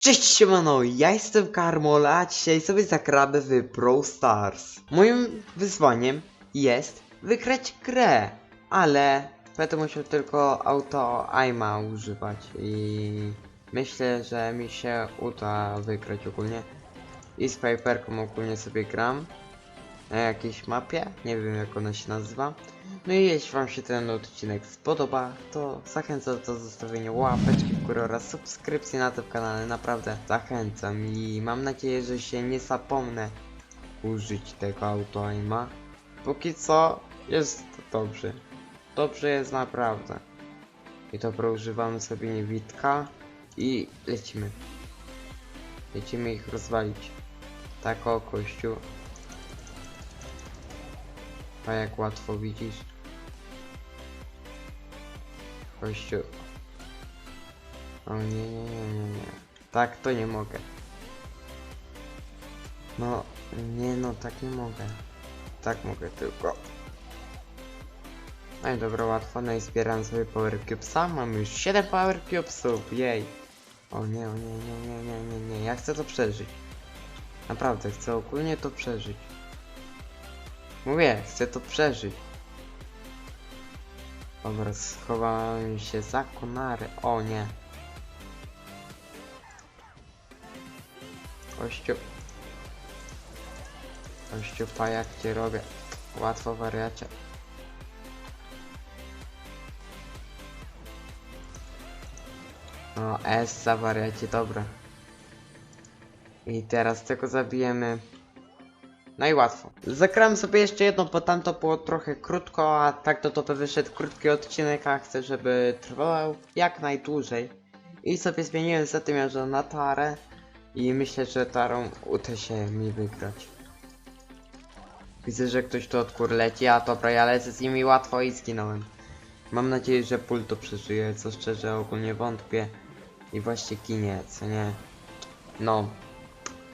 Cześć siemano, ja jestem Karmol, a dzisiaj sobie zagramy w Brawl Stars. Moim wyzwaniem jest wygrać grę, ale będę musiał tylko auto aima używać i myślę, że mi się uda wygrać ogólnie. I z Piperką ogólnie sobie gram na jakiejś mapie, nie wiem jak ona się nazywa. No i jeśli wam się ten odcinek spodoba, to zachęcam do zostawienia łapeczki w górę oraz subskrypcji na tym kanale, naprawdę zachęcam i mam nadzieję, że się nie zapomnę użyć tego autoaima. Póki co jest dobrze. Dobrze jest naprawdę. I dobra, używamy sobie niewitka i lecimy. Lecimy ich rozwalić. Tak o kościół. A jak łatwo widzisz. Kościół. O nie, nie, nie, nie, nie. Tak to nie mogę. No, nie no, tak nie mogę. Tak mogę tylko. No i dobra, łatwo. No i zbieram sobie Power Cubesa. Mam już 7 Power Cubesów, jej. O nie, o nie, nie, nie, nie, nie, nie. Ja chcę to przeżyć. Naprawdę, chcę ogólnie to przeżyć. Mówię, chcę to przeżyć. Dobra, schowałem się za konary. O nie. Kościół. Kościół, jak cię robię. Łatwo wariacie. O, S za wariacie, dobra. I teraz tylko zabijemy. No i łatwo. Zagrałem sobie jeszcze jedno, bo tam to było trochę krótko, a tak to to wyszedł krótki odcinek, a chcę, żeby trwał jak najdłużej. I sobie zmieniłem zatymiarza na tarę i myślę, że tarą uda się mi wygrać. Widzę, że ktoś tu od kur leci, a dobra, ja lecę z nimi łatwo i zginąłem. Mam nadzieję, że pól to przeżyje, co szczerze ogólnie wątpię. I właśnie ginie, co nie? No.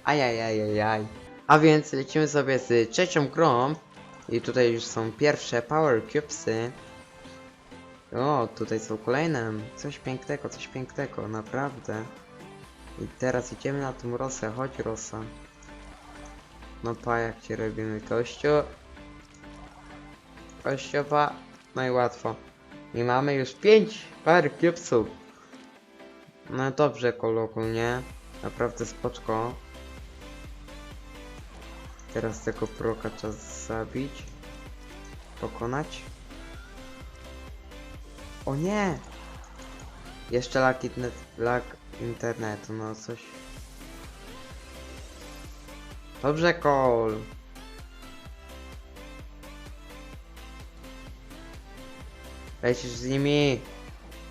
Ajajajajaj. A więc lecimy sobie z trzecią grą. I tutaj już są pierwsze Power Cubesy. O, tutaj są kolejne. Coś pięknego, coś pięknego, naprawdę. I teraz idziemy na tą Rosę. Chodź Rosa. No pa, jak ci robimy kościół. Kościowa. No i łatwo. I mamy już 5 Power Cubesów. No dobrze, koloku, nie? Naprawdę spoczko. Teraz tego proka trzeba zabić. Pokonać. O nie! Jeszcze lag, internet, lag internetu, no coś. Dobrze, Kol. Lecisz z nimi.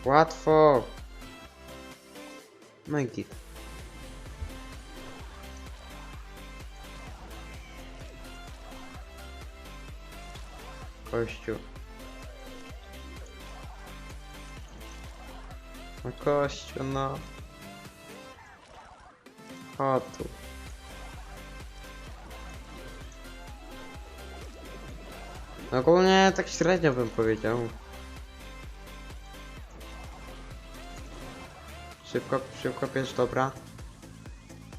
Łatwo. No i git. Kościół. No kościół, no. O tu. Ogólnie tak średnio bym powiedział. Szybko, szybko bierz, dobra.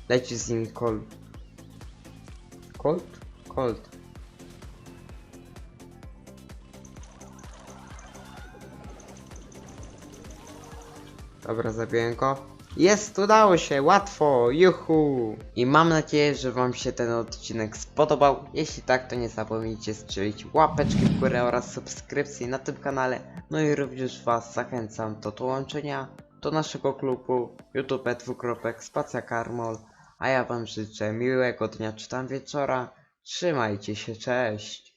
Leci z nim Colt. Colt? Colt. Dobra, zabiłem go. Jest, udało się, łatwo, juhu! I mam nadzieję, że wam się ten odcinek spodobał. Jeśli tak, to nie zapomnijcie strzelić łapeczki w górę oraz subskrypcji na tym kanale. No i również was zachęcam do dołączenia do naszego klubu YouTube dwukropek spacja karmol. A ja wam życzę miłego dnia czy tam wieczora. Trzymajcie się, cześć!